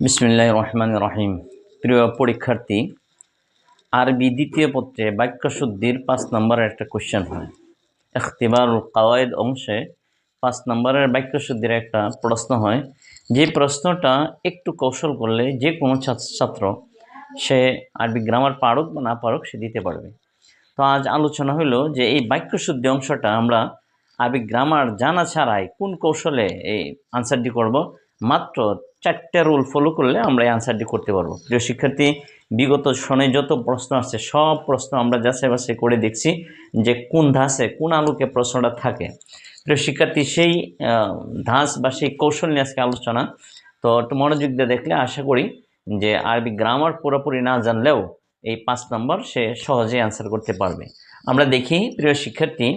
বিসমিল্লাহ রহমান রহিম প্রিয় পরীক্ষার্থী, আরবি দ্বিতীয় পত্রে বাক্য শুদ্ধির পাঁচ নম্বরের একটা কোশ্চেন হয়। এখতিবারুল কাওয়ায়দ অংশে পাঁচ নম্বরের বাক্য শুদ্ধির একটা প্রশ্ন হয়। যে প্রশ্নটা একটু কৌশল করলে যে কোনো ছাত্র- সে আরবি গ্রামার পারুক বা না পারুক সে দিতে পারবে। তো আজ আলোচনা হলো যে এই বাক্য শুদ্ধি অংশটা আমরা আরবি গ্রামার জানা ছাড়াই কোন কৌশলে এই আনসারটি করব। মাত্র চারটে রুল ফলো করলে আমরা এই আনসারটি করতে পারব। প্রিয় শিক্ষার্থী, বিগত শনে যত প্রশ্ন আসছে, সব প্রশ্ন আমরা যাচাই বাছাই করে দেখছি যে কোন ধাঁচে কোন আলোকে প্রশ্নটা থাকে। প্রিয় শিক্ষার্থী, সেই ধাঁচ বা সেই কৌশল নিয়ে আজকে আলোচনা। তো একটু মনোযোগ দিয়ে দেখলে আশা করি যে আরবি গ্রামার পুরোপুরি না জানলেও এই পাঁচ নম্বর সে সহজেই অ্যান্সার করতে পারবে। আমরা দেখি, প্রিয় শিক্ষার্থী,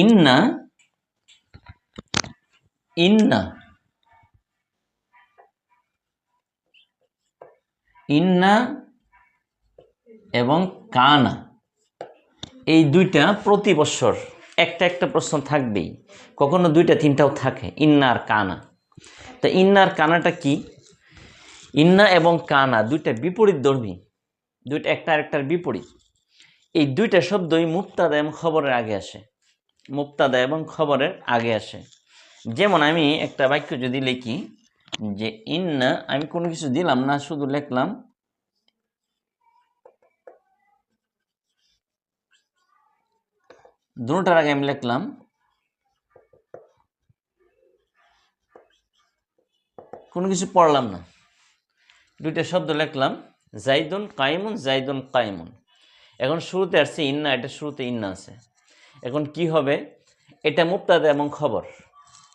ইন্না ইন্না ইন্না এবং কানা। এই দুইটা প্রতি বছর একটা একটা প্রশ্ন থাকবেই। কখনো দুইটা, তিনটাও থাকে, ইন্না আর কানা। তা ইন্না আর কানাটা কি? ইন্না এবং কানা দুইটা বিপরীত ধর্মী, দুইটা একটা আরেকটার বিপরীত। এই দুইটা শব্দই মুক্তাদা এবং খবরের আগে আসে। মুক্তাদা এবং খবরের আগে আসে। যেমন আমি একটা বাক্য যদি লিখি যে ইন্না, আমি কোনো কিছু দিলাম না, শুধু লিখলাম, দুটার আগে আমি লিখলাম, কোনো কিছু পড়লাম না। দুইটা শব্দ লিখলাম, জাইদুন কাইমুন জাইদুন কাইমুন। এখন শুরুতে আসছে ইন্না, এটা শুরুতে ইন্না আছে। এখন কি হবে? এটা মুক্তাদা এবং খবর।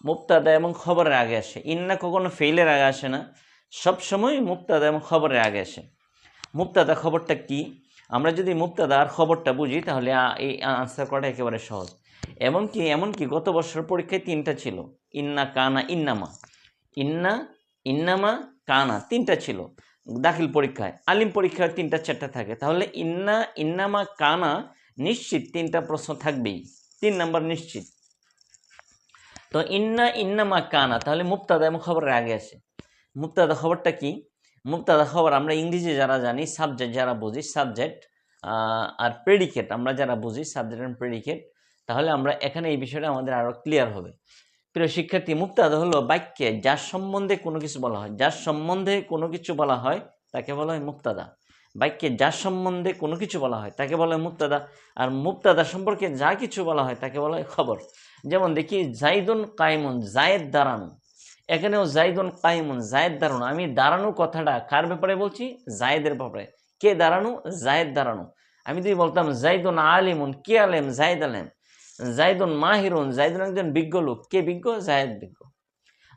মুক্তাদা এবং খবরের আগে আসে। ইন্না কখনো ফেইলের আগে আসে না। সবসময় মুক্তাদা এবং খবরের আগে আসে। মুক্তাদা খবরটা কি? আমরা যদি মুক্তাদা আর খবরটা বুঝি, তাহলে এই আনসার করাটা একেবারে সহজ। এমনকি এমনকি গত বছর পরীক্ষায় তিনটা ছিল। ইন্না কানা, ইন্নামা। ইন্না, ইন্নামা, কানা, তিনটা ছিল দাখিল পরীক্ষায়। আলিম পরীক্ষায় তিনটা, চারটা থাকে। তাহলে ইন্না, ইন্নামা, কানা নিশ্চিত তিনটা প্রশ্ন থাকবেই। তিন নাম্বার নিশ্চিত। তো ইন্না ইন্নামা কানা, তাহলে মুক্তাদা এবং খবরের আগে আসে মুক্তাদা খবরটা কি? মুক্তাদা খবর আমরা ইংরেজি যারা জানি সাবজেক্ট যারা বুঝি সাবজেক্ট আর প্রেডিকেট আমরা যারা বুঝি সাবজেক্ট অ্যান্ড প্রেডিকেট তাহলে আমরা এখানে এই বিষয়টা আমাদের আরও ক্লিয়ার হবে। প্রিয় শিক্ষার্থী মুক্তাদা হলো বাক্যে যার সম্বন্ধে কোনো কিছু বলা হয়, যার সম্বন্ধে কোনো কিছু বলা হয়, তাকে বলা হয় মুক্তাদা বাক্যে যার সম্বন্ধে কোনো কিছু বলা হয়, তাকে বলা হয় মুক্তাদা আর মুক্তাদা সম্পর্কে যা কিছু বলা হয়, তাকে বলা হয় খবর। যেমন দেখি জাইদুন কাইমুন, জায়েদ দাঁড়ানো এখানেও জাইদুন কাইমুন, জায়েদ দাঁড়ানো আমি দাঁড়ানো কথাটা কার ব্যাপারে বলছি? জায়েদের ব্যাপারে। কে দাঁড়ানো জায়েদ দাঁড়ানো আমি যদি বলতাম জাইদুন আলিমুন, কে আলেম? জায়েদ আলেম। জাইদুন মাহিরুন, জাইদুন একজন বিজ্ঞ লোক। কে বিজ্ঞ? জায়েদ বিজ্ঞ।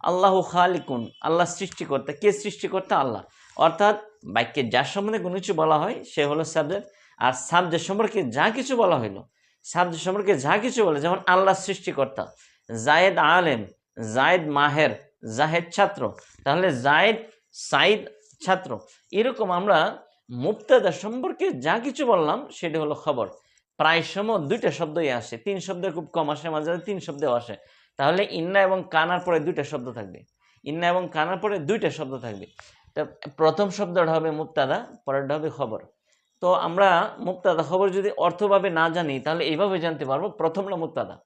আল্লাহ খালিকুন, আল্লাহ সৃষ্টিকর্তা। কে সৃষ্টিকর্তা? আল্লাহ। অর্থাৎ বাক্যে যার সম্বন্ধে কোনো কিছু বলা হয়, সে হলো সাবজেক্ট। আর সাবজেক্ট সম্পর্কে যা কিছু বলা হইল সাবজেক্ট সম্পর্কে যা কিছু বলে, যেমন আল্লাহ সৃষ্টিকর্তা, জায়েদ আলেম, জায়েদ মাহের, জাহেদ ছাত্র, তাহলে জায়েদ, সাইদ ছাত্র, এরকম আমরা মুক্তাদা সম্পর্কে যা কিছু বললাম সেটা হলো খবর। প্রায় সময় দুইটা শব্দই আসে, তিন শব্দের খুব কম আসে, মাঝে মাঝে তিন শব্দেও আসে। তাহলে ইন্না এবং কানার পরে দুইটা শব্দ থাকবে। ইন্না এবং কানার পরে দুইটা শব্দ থাকবে। তা প্রথম শব্দটা হবে মুক্তাদা পরেরটা হবে খবর। তো আমরা মুক্তাদা খবর যদি অর্থভাবে না জানি, তাহলে এইভাবে জানতে পারব প্রথমটা মুক্তাদা।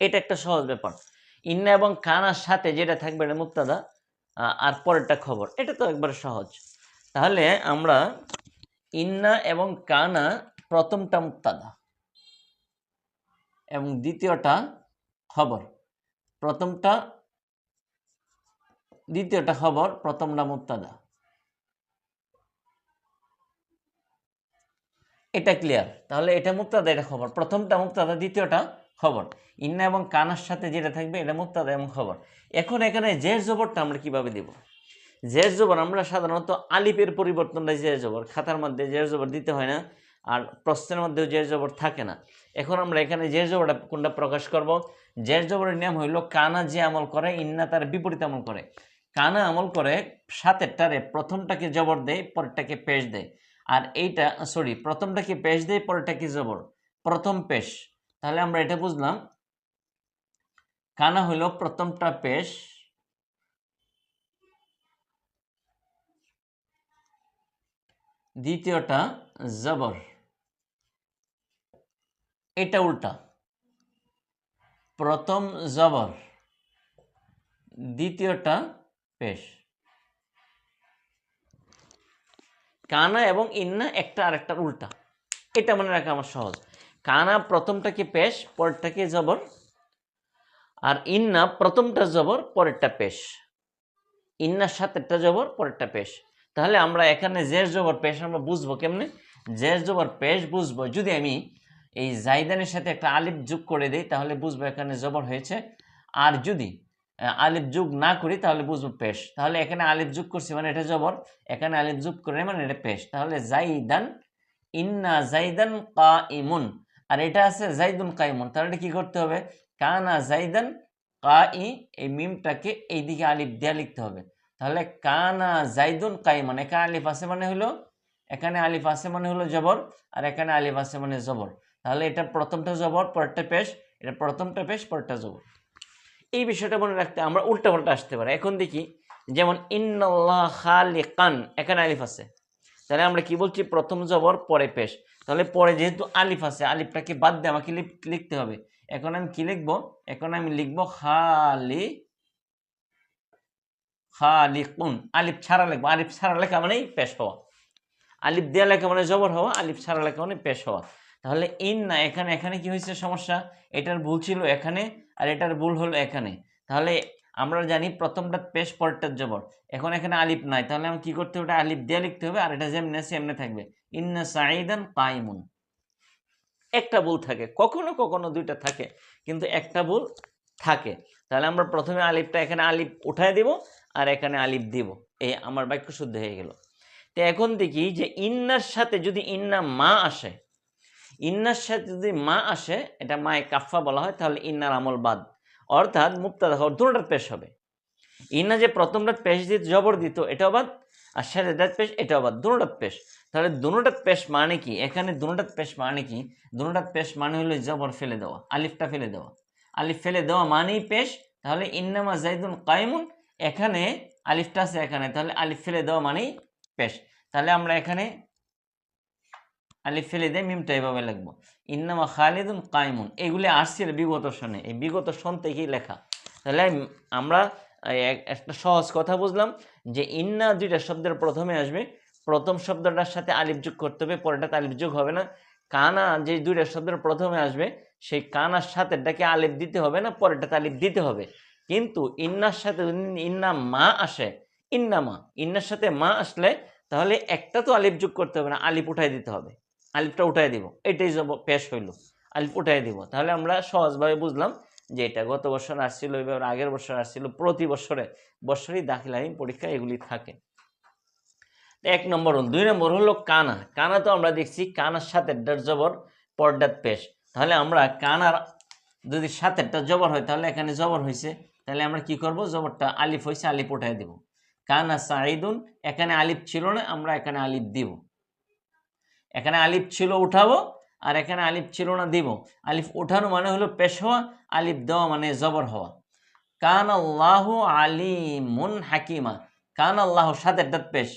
এটা একটা সহজ ব্যাপার। ইন্না এবং কানার সাথে যেটা থাকবে এটা মুক্তাদা আর পরেরটা খবর। এটা তো একবারে সহজ। তাহলে আমরা ইন্না এবং কানা প্রথমটা মুক্তাদা এবং দ্বিতীয়টা খবর। প্রথমটা, দ্বিতীয়টা খবর, প্রথমটা মুক্তাদা। এটা ক্লিয়ার তাহলে এটা মুক্তাদা, এটা খবর। প্রথমটা মুক্তাদা, দ্বিতীয়টা খবর। ইন্না এবং কানার সাথে যেটা থাকবে, এটা মুক্তাদা এবং খবর। এখন এখানে জের জবরটা আমরা কীভাবে দেব? জের জবর, আমরা সাধারণত আলিপের পরিবর্তনটা জের জবর। খাতার মধ্যে জের জবর দিতে হয় না, আর প্রশ্নের মধ্যেও জের জবর থাকে না। এখন আমরা এখানে জের জবরটা কোনটা প্রকাশ করব? জের জবরের নিয়ম হইল, কানা যে আমল করে, ইন্না তার বিপরীত আমল করে। কানা আমল করে, সাতেরটারে প্রথমটাকে জবর দেয়, পরেরটাকে পেশ দেয়। আর এইটা সরি প্রথমটা কি পেশ দেয় পরেটা কি জবর? প্রথম পেশ। তাহলে আমরা এটা বুঝলাম। কানা হইল প্রথমটা পেশ। দ্বিতীয়টা জবর। এটা উল্টা। প্রথম জবর। দ্বিতীয়টা পেশ। কানা এবং ইন্না একটা আরেকটার উল্টা। এটা মনে রাখা আমার সহজ। কানা প্রথমটাকে পেশ পরেরটাকে জবর? আর ইন্না প্রথমটা জবর, পরেরটা পেশ। ইন্নার সাথেরটা জবর, পরেরটা পেশ। তাহলে আমরা এখানে জের জবর পেশ আমরা বুঝব কেমনে? জের জবর পেশ বুঝব। যদি আমি এই জাইদানের সাথে একটা আলিফ যোগ করে দিই, তাহলে বুঝব এখানে জবর হয়েছে। আর যদি আলিফ যোগ না করি তাহলে বুঝব পেশ। তাহলে এখানে আলিফ যোগ করছি মানে এটা জবর, এখানে আলিফ যোগ করে মানে এটা পেশ। তাহলে জাইদান, ইন্না জাইদান কা ইমুন আর এটা আছে জাইদুন কাইমুন তাহলে এটা কি করতে হবে? কানা জাইদান কা ই এই মিমটাকে এইদিকে আলিফ দেয়া লিখতে হবে। তাহলে কানা জাইদুন কাইমুন এখানে আলিফ আছে মানে হলো, এখানে আলিফ আছে মানে হলো জবর, আর এখানে আলিফ আছে মানে জবর। তাহলে এটা প্রথমটা জবর, পরেরটা পেশ। এটা প্রথমটা পেশ, পরেরটা জবর। এই বিষয়টা মনে রাখতে আমরা উল্টা পাল্টা আসতে পারি। এখন দেখি, যেমন, ইন্নাল্লাহ খালিকান এখানে আলিফ আছে। তাহলে আমরা কি বলছি? প্রথম জবর, পরে পেশ। তাহলে পরে যেহেতু আলিফ আছে, আলিফটাকে বাদ দিয়ে আমাকে লিখতে হবে। এখন আমি কি লিখব? এখন আমি লিখব খালি, খালিকুন। আলিফ ছাড়া লিখব। আলিফ ছাড়া লেখা মানেই পেশ হওয়া। আলিফ দেয়া লেখা মানে জবর হওয়া, আলিফ ছাড়া লেখা মানে পেশ হওয়া। তাহলে ইন না, এখানে এখানে কি হয়েছে সমস্যা? এটার ভুল ছিল এখানে আর এটার ভুল হলো এখানে। তাহলে আমরা জানি প্রথমটা পেশ পরেরটার জবর। এখন এখানে আলিফ নাই, তাহলে আমি কি করতে হবে? এটা আলিফ দিয়ে লিখতে হবে, আর এটা যেমনে সেমনে থাকবে। ইন্না সাইদান কাইমুন একটা ভুল থাকে, কখনো কখনো দুইটা থাকে, কিন্তু একটা ভুল থাকে। তাহলে আমরা প্রথমে আলিফটা এখানে আলিফ উঠায় দিব, আর এখানে আলিফ দিব। এই আমার বাক্য শুদ্ধ হয়ে গেল। তো এখন দেখি যে ইন্নার সাথে যদি ইন্না মা আসে ইন্নার সাথে যদি মা আসে, এটা মায়ে কাফা বলা হয়, তাহলে ইন্নার আমল বাদ। অর্থাৎ মুক্তাদা খবর দুটার পেশ হবে। ইন্না যে প্রথমটা পেশ দিত জবর দিত, এটাও বাদ, আর সাথে পেশ, এটাও বাদ দুটার পেশ। তাহলে দুটার পেশ মানে কি? এখানে দুটার পেশ মানে কি? দুটার পেশ মানে হলো জবর ফেলে দেওয়া, আলিফটা ফেলে দেওয়া। আলিফ ফেলে দেওয়া মানেই পেশ, তাহলে ইন্নামা জাইদুন কাইমুন, এখানে আলিফটা আছে এখানে, তাহলে আলিফ ফেলে দেওয়া মানেই পেশ। তাহলে আমরা এখানে আলিফ ফেলে দিয়ে, মিমটা এভাবে লিখব। ইন্নামা খালিদুন কাইমুন। এগুলি আসছিল বিগত সনে। এই বিগত সন থেকেই লেখা। তাহলে আমরা এক- একটা সহজ কথা বুঝলাম যে ইন্না দুইটা শব্দের প্রথমে আসবে। প্রথম শব্দটার সাথে আলিফ যোগ করতে হবে পরেরটাতে আলিফ যোগ হবে না। কানা যে দুইটা শব্দের প্রথমে আসবে, সেই কানার সাথে এটাকে আলিফ দিতে হবে না পরেরটাতে আলিফ দিতে হবে। কিন্তু ইন্নার সাথে ইন্না মা আসে, ইন্না মা, ইন্নার সাথে মা আসলে তাহলে একটা তো আলিফ যোগ করতে হবে না, আলিফ উঠাই দিতে হবে। আলিফটা উঠাই দিব। এটাই পেশ হইল। আলিফ উঠাই দিব। তাহলে আমরা সহজভাবে বুঝলাম যে এটা গত বছর আসছিল, এবার আগের বছর আসছিল, প্রতি বছরে বছরই দাখিলাহী পরীক্ষা এগুলি থাকে। এক নম্বর হল। দুই নম্বর হলো কানা। কানা তো আমরা দেখছি কানার সাথে ডার জবর পর্দাত পেশ। তাহলে আমরা কানার যদি সাতেরটা জবর হয়, তাহলে এখানে জবর হয়েছে তাহলে আমরা কি করব? জবরটা আলিফ হয়েছে আলিফ উঠাই দিব। কানা সাইদুন এখানে আলিফ ছিল না, আমরা এখানে আলিফ দিব। এখানে আলিফ ছিল উঠাবো আর এখানে আলিফ ছিল না দিব। আলিফ উঠানো মানে হলো পেশ হওয়া, আলিফ দেওয়া মানে জবর হওয়া। কান আল্লাহ আলিমুন হাকিমা। কান আল্লাহ সাথে ডাত পেশ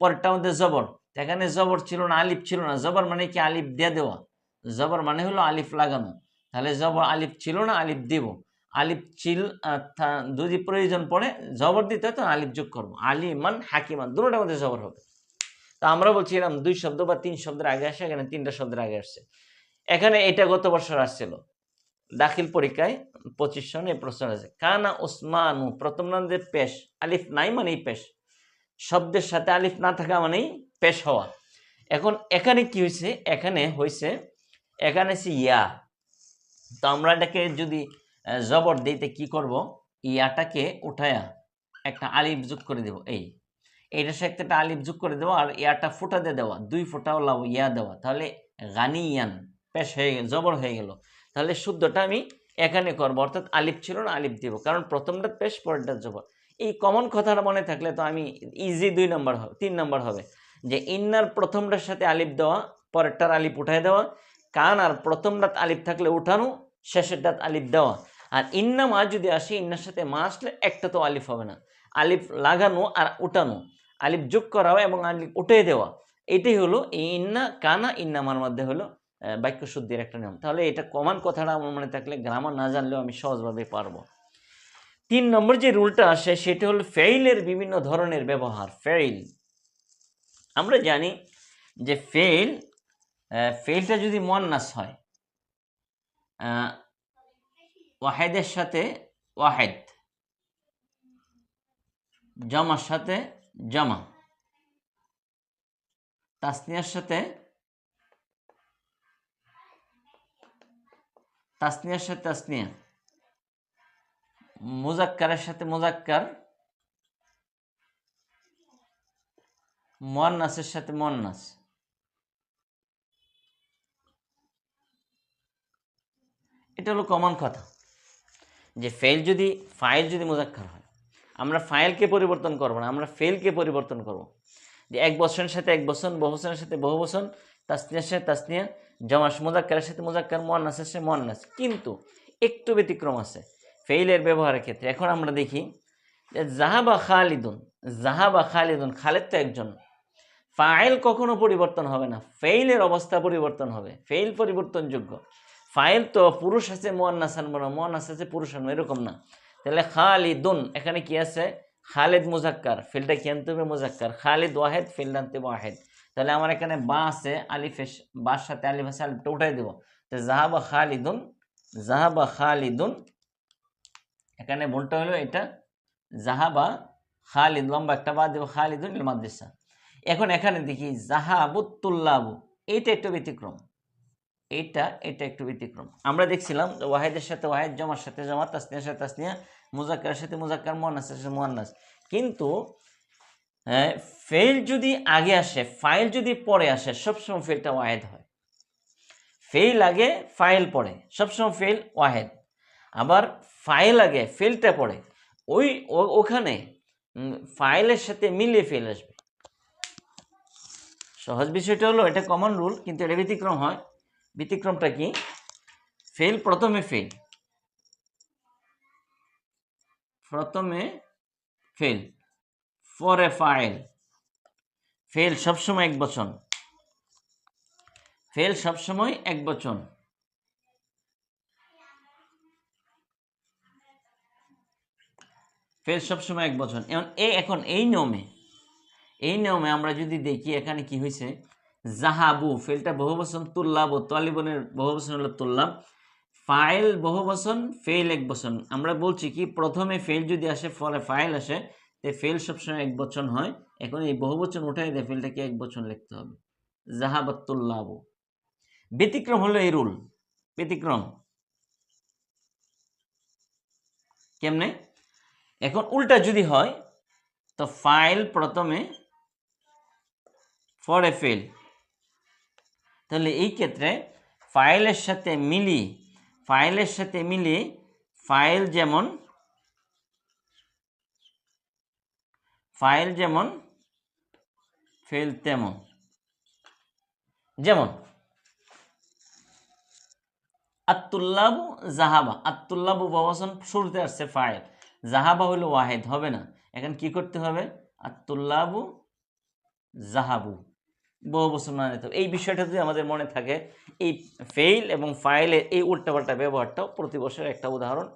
পরেরটা মধ্যে জবর। এখানে জবর ছিল না, আলিফ ছিল না। জবর মানে কি? আলিফ দিয়ে দেওয়া। জবর মানে হলো আলিফ লাগানো। তাহলে জবর আলিফ ছিল না, আলিফ দিব। আলিফ চিল যদি প্রয়োজন পড়ে, জবর দিতে হয়, তো আলিফ যোগ করব। আলিমান হাকিমান, দুটোটার মধ্যে জবর হবে। তা আমরা বলছিলাম দুই শব্দ বা তিন শব্দের আগে আসে, এখানে তিনটা শব্দের আগে আসছে এখানে এটা গত বছর আসছিল। দাখিল পরীক্ষায় পঁচিশ সনে প্রশ্ন আছে। কানা ওসমানু, প্রথম যে পেশ, আলিফ নাই মানেই পেশ। শব্দের সাথে আলিফ না থাকা মানেই পেশ হওয়া। এখন এখানে কি হয়েছে? এখানে হয়েছে, এখানে সে ইয়া। তো আমরা এটাকে যদি জবর দিতে কি করব? ইয়াটাকে উঠায়া একটা আলিফ যোগ করে দেব। এই এইটার সাথে একটা আলিফ যোগ করে দেওয়া আর ইয়াটা ফুটা দিয়ে দেওয়া। দুই ফোঁটাও লাভ ইয়া দেওয়া। তাহলে গানিয়ান পেশ হয়ে গেল জবর হয়ে গেল। তাহলে শুদ্ধটা আমি এখানে করব, অর্থাৎ আলিফ ছিল না, আলিফ দিব। কারণ প্রথমটা পেশ, পরেরটা জবর। এই কমন কথাটা মনে থাকলে তো আমি ইজি দুই নম্বর হবে, তিন নম্বর হবে। যে ইন্নার প্রথমটার সাথে আলিফ দেওয়া, পরেরটার আলিফ উঠায় দেওয়া। কান আর প্রথমটাত আলিফ থাকলে উঠানো শেষের শেষেরটাত আলিফ দেওয়া। আর ইন্না মা যদি আসে, ইন্নার সাথে মা আসলে একটা তো আলিফ হবে না। আলিফ লাগানো আর উঠানো। আলিফ যোগ করা এবং আলিফ উঠে দেওয়া। এটাই হলো ইন্না কানা ইন্নামার মধ্যে হলো বাক্য শুদ্ধির একটা নিয়ম। তাহলে এটা কমান কথাটা আমার মনে থাকলে গ্রামার না জানলেও আমি সহজভাবে পারব। তিন নম্বর যে রুলটা আসে, সেটা হলো ফেইলের বিভিন্ন ধরনের ব্যবহার ফেইল আমরা জানি যে ফেইল ফেইলটা যদি মন্নাস হয় ওয়াহেদের সাথে ওয়াহেদ জমার সাথে জমা। তাসনিয়ার সাথে তাসনিয়ার সাথে তাসনিয়া। মুজাক্কারের সাথে মুজাক্কার। মোয়ান্নাসের সাথে মোয়ান্নাস। এটা হলো কমন কথা। যে ফেল যদি ফাইল যদি মুজাক্কার হয় আমরা ফাইলকে পরিবর্তন করব না, আমরা ফেলকে পরিবর্তন করব। যে এক বছরের সাথে এক বছর বহু বছরের সাথে বহু বছর তাসনিয়ার সাথে তাসনিয়া জমাস মুজাক্কারের সাথে মুজাক্কার মোয়ান্নাসের সাথে মোয়ান্নাস। কিন্তু একটু ব্যতিক্রম আছে ফেইলের ব্যবহারের ক্ষেত্রে। এখন আমরা দেখি যে জাহাবা খালিদুন জাহাবা খালিদুন, খালেদ তো একজন। ফাইল কখনো পরিবর্তন হবে না ফেইলের অবস্থা পরিবর্তন হবে ফেইল পরিবর্তনযোগ্য। ফাইল তো পুরুষ আছে, মোয়ান্নাস আনব না, মোয়ান্নাস আছে, পুরুষ আনব এরকম না। তাহলে খালিদুন, এখানে কি আছে? খালিদ মুজাক্কার ফিলটা কি আনতে হবে? মুজাক্কার। খালিদ ওয়াহেদ, ফিল্ড আনতে ওয়াহেদ। তাহলে আমার এখানে বা আছে আলিফেশ বার সাথে আলিফ আছে, আলিফটা উঠাই দেবো। তো জাহাবা খালিদুন জাহাবা খালিদুন, এখানে ভুলটা হলো এটা জাহাবা খালিদ, লম্বা একটা বাদ দেবো, খালিদুন মাদ্রাসা। এখন এখানে দেখি জাহাবুত্তুল্লাবু এইটা একটু ব্যতিক্রম। এইটা এটা একটু ব্যতিক্রম। আমরা দেখছিলাম ওয়াহেদের সাথে, ওয়াহেদ জমার সাথে জমা তাসনিয়ার সাথে তাসনিয়া মুজাক্কার সাথে মুজাক্কার মোয়ান্নাসের সাথে মোয়ান্নাস। কিন্তু ফেল যদি আগে আসে ফাইল যদি পরে আসে, সবসময় ফেলটা ওয়াহেদ হয়। ফেল আগে ফাইল পড়ে সবসময় ফেল ওয়াহেদ। আবার ফাইল আগে ফেলটা পড়ে ওই ওখানে ফাইলের সাথে মিলিয়ে ফেল আসবে। সহজ বিষয়টা হলো, এটা কমন রুল কিন্তু এটা ব্যতিক্রম হয়। ব্যতিক্রমটা কি? ফেল প্রথমে ফেল। প্রথমে ফেল। ফরে ফাইল। ফেল সবসময় এক বচন। ফেল সবসময় এক বচন। ফেল সবসময় এক বচন। এখন এই নিয়মে এই নিয়মে আমরা যদি দেখি এখানে কি হয়েছে? জাহাবু ফেলটা বহু বচন তুল্লাবু তালিবনের বহু বচন হলো তুল্লাব ফাইল বহু বচন ফেল এক বচন আমরা বলছি কি, প্রথমে ফেল যদি আসে ফলে ফাইল আসে, তে ফেল সবসময় এক বচন হয়। এখন এই বহু বচন উঠাই দিয়ে ফেলটাকে এক বচন লিখতে হবে। জাহাবাতুল্লাবু ব্যতিক্রম হলো এই রুল। ব্যতিক্রম। কেমনে? এখন উল্টা যদি হয়, তো ফাইল প্রথমে ফরে ফেল তাহলে এই ক্ষেত্রে ফাইলের সাথে মিলি ফাইলের সাথে মিলি ফাইল যেমন ফাইল যেমন ফেল তেমন। যেমন, আত্তুল্লাবু জাহাবা, আত্তুল্লাবু বাবাসন শুরুতে আসছে ফাইল জাহাবা হইল ওয়াহেদ, হবে না। এখন কি করতে হবে? আত্তুল্লাবু জাহাবু। বহু বছর না নিতে হবে। এই বিষয়টা যদি আমাদের মনে থাকে, এই ফেইল এবং ফাইলের এই উল্টাপাল্টা ব্যবহারটাও প্রতি বছর একটা উদাহরণ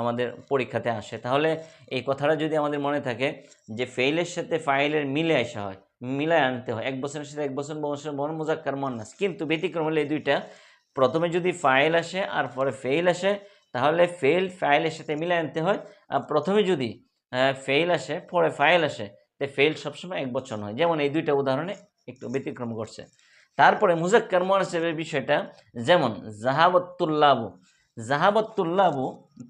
আমাদের পরীক্ষাতে আসে তাহলে এই কথাটা যদি আমাদের মনে থাকে যে ফেইলের সাথে ফাইলের মিলে আসা হয়, মিলায় আনতে হয়, এক বছরের সাথে এক বছর বছর বন মুজাক্কার মন্নাস কিন্তু ব্যতিক্রম হলে এই দুইটা, প্রথমে যদি ফাইল আসে আর পরে ফেইল আসে, তাহলে ফেল ফাইলের সাথে মিলে আনতে হয় আর প্রথমে যদি ফেইল আসে, পরে ফাইল আসে, তে ফেল সবসময় এক বছর হয় যেমন এই দুইটা উদাহরণে একটু ব্যতিক্রম করছে। তারপরে মুজাক্কার মোয়াসেবের বিষয়টা যেমন জাহাবতুল্লাবু জাহাবতুল্লাবু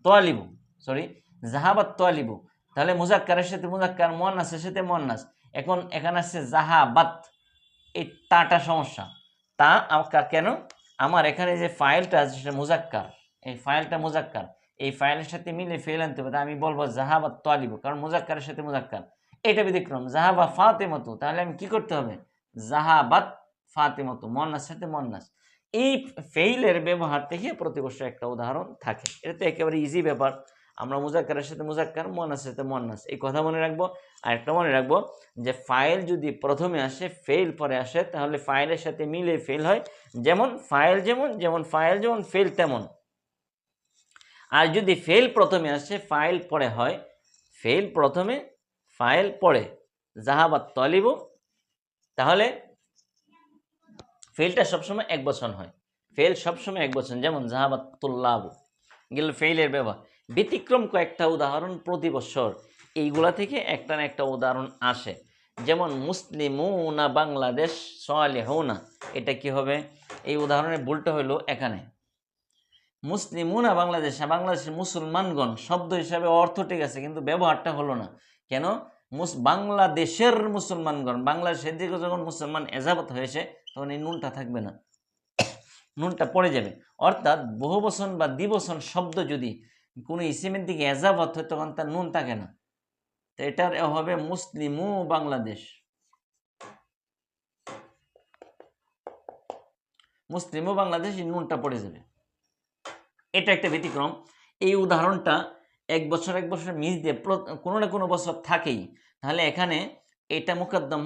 তোয়ালিবু সরি জাহাবাত তোয়ালিবু তাহলে মুজাক্কারের সাথে মুজাক্কার মোয়ান্নাসের সাথে মোয়ান্নাস। এখন এখানে আছে জাহাবাত এই তাটা সমস্যা। তা আমার কেন? আমার এখানে যে ফাইলটা আছে সেটা মুজাক্কার। এই ফাইলটা মুজাক্কার। এই ফাইলের সাথে মিলে ফেল আনতে হবে। আমি বলব জাহাবাত তোয়ালিবু কারণ মুজাক্কারের সাথে মুজাক্কার। এটা ব্যতিক্রম। জাহাবা ফাতে মতো তাহলে আমি কি করতে হবে? জাহাবাত ফাতেমতু মন্নাস সাথে মন্নাস এই ফেইলের ব্যবহার থেকে প্রতি বছর একটা উদাহরণ থাকে। এটা তো একেবারে ইজি ব্যাপার। আমরা মুজাক্কারের সাথে মুজাক্কার মোয়ান্নাসের সাথে মন্নাস এই কথা মনে রাখব। আর একটা মনে রাখব যে, ফাইল যদি প্রথমে আসে ফেল পরে আসে, তাহলে ফাইলের সাথে মিলে ফেল হয়। যেমন ফাইল যেমন যেমন ফাইল যেমন ফেল তেমন। আর যদি ফেল প্রথমে আসে, ফাইল পরে হয় ফেল প্রথমে, ফাইল পরে। জাহাবাত তলিব তাহলে ফেলটা সবসময় এক বছর হয়। ফেল সবসময় এক বছর যেমন জাহাবাত তুল্লাব গেল ফেইলের ব্যবহার। ব্যতিক্রম কয়েকটা উদাহরণ প্রতি বছর, এইগুলা থেকে একটা না একটা উদাহরণ আসে। যেমন মুসলিমুনা বাংলাদেশ সালেহুনা, এটা কি হবে? এই উদাহরণের ভুলটা হলো এখানে। মুসলিমুনা বাংলাদেশ, বাংলাদেশের মুসলমানগণ, শব্দ হিসাবে অর্থ ঠিক আছে, কিন্তু ব্যবহারটা হলো না। কেন? বাংলাদেশের মুসলমানগণ, বাংলাদেশের দিকে যখন মুসলমান এজাবত হয়েছে, তখন এই নুনটা থাকবে না। নুনটা পড়ে যাবে। অর্থাৎ বহুবচন বা দ্বিবচন শব্দ যদি কোনো ইসিমের দিকে এজাবত হয়, তখন তার নুন থাকে না। তো এটার হবে মুসলিমু বাংলাদেশ। মুসলিমও বাংলাদেশ এই নুনটা পড়ে যাবে। এটা একটা ব্যতিক্রম। এই উদাহরণটা এক বছর এক বছর মিস দিয়ে কোনো না কোনো বছর থাকেই। তাহলে এখানে এটা মুকদ্দম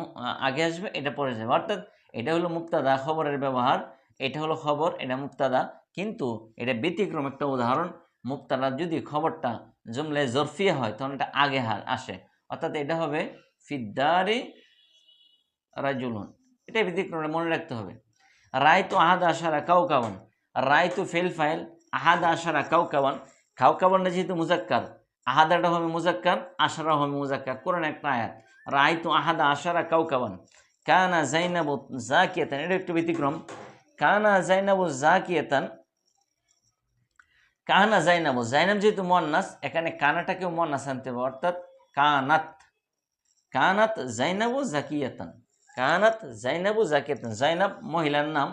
আগে আসবে, এটা পরে যাবে অর্থাৎ এটা হলো মুক্তাদা খবরের ব্যবহার। এটা হলো খবর, এটা মুক্তাদা কিন্তু এটা ব্যতিক্রম একটা উদাহরণ। মুক্তাদা যদি খবরটা জমলে জরফিয়া হয়, তখন এটা আগে হার, আসে। অর্থাৎ এটা হবে ফিদ্দারি রাজুলুন। এটা ব্যতিক্রম মনে রাখতে হবে। রায় তো আহাদ আশারা কাউ কাবান রায় তো ফেল ফাইল আহাদ আশারা কাউ কাবান কাউ কাবানটা যেহেতু মুজাক্কার আহাদাটা হবে মুজাক্কার আশারা হবে মুজাক্কার কোরআন একটা আয়াত। রায় তো আহাদা আশারা কাউ কাবান কানা জাইনাবু জাকিয়াতান এটা একটু ব্যতিক্রম। কানা জাইনাবু জাকিয়াতান কাহানা জাইনাবু জাইনাব যেহেতু মন্নাস এখানে কানাটাকেও মন্নাস আনতে হবে। অর্থাৎ কানাত। কানাত জাইনাবু জাকিয়াতান কানাত জাইনাবু জাকিয়াতান জাইনাব মহিলার নাম।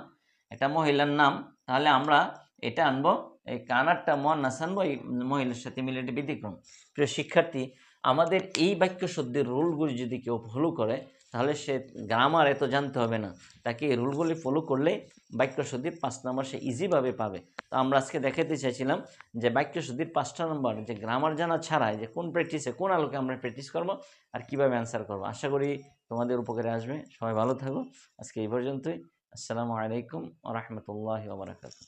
এটা মহিলার নাম। তাহলে আমরা এটা আনব এই কানারটা মন্নাস আনব এই মহিলার সাথে মিলে এটা ব্যতিক্রম। প্রিয় শিক্ষার্থী, আমাদের এই বাক্য শুদ্ধির রুলগুলি যদি কেউ ফলো করে, তাহলে সে গ্রামার এত জানতে হবে না। তাকে এই রুলগুলি ফলো করলে বাক্য শুদ্ধির পাঁচ নম্বর সে ইজিভাবে পাবে। তো আমরা আজকে দেখাতে চাইছিলাম যে বাক্য শুদ্ধির পাঁচটা নম্বর যে গ্রামার জানা ছাড়াই যে কোন প্র্যাকটিসে কোন আলোকে আমরা প্র্যাকটিস করব আর কীভাবে অ্যান্সার করব। আশা করি তোমাদের উপকারে আসবে। সবাই ভালো থাকো। আজকে এই পর্যন্তই। আসসালামু আলাইকুম ওরহমতুল্লাহ ওবরাকাতু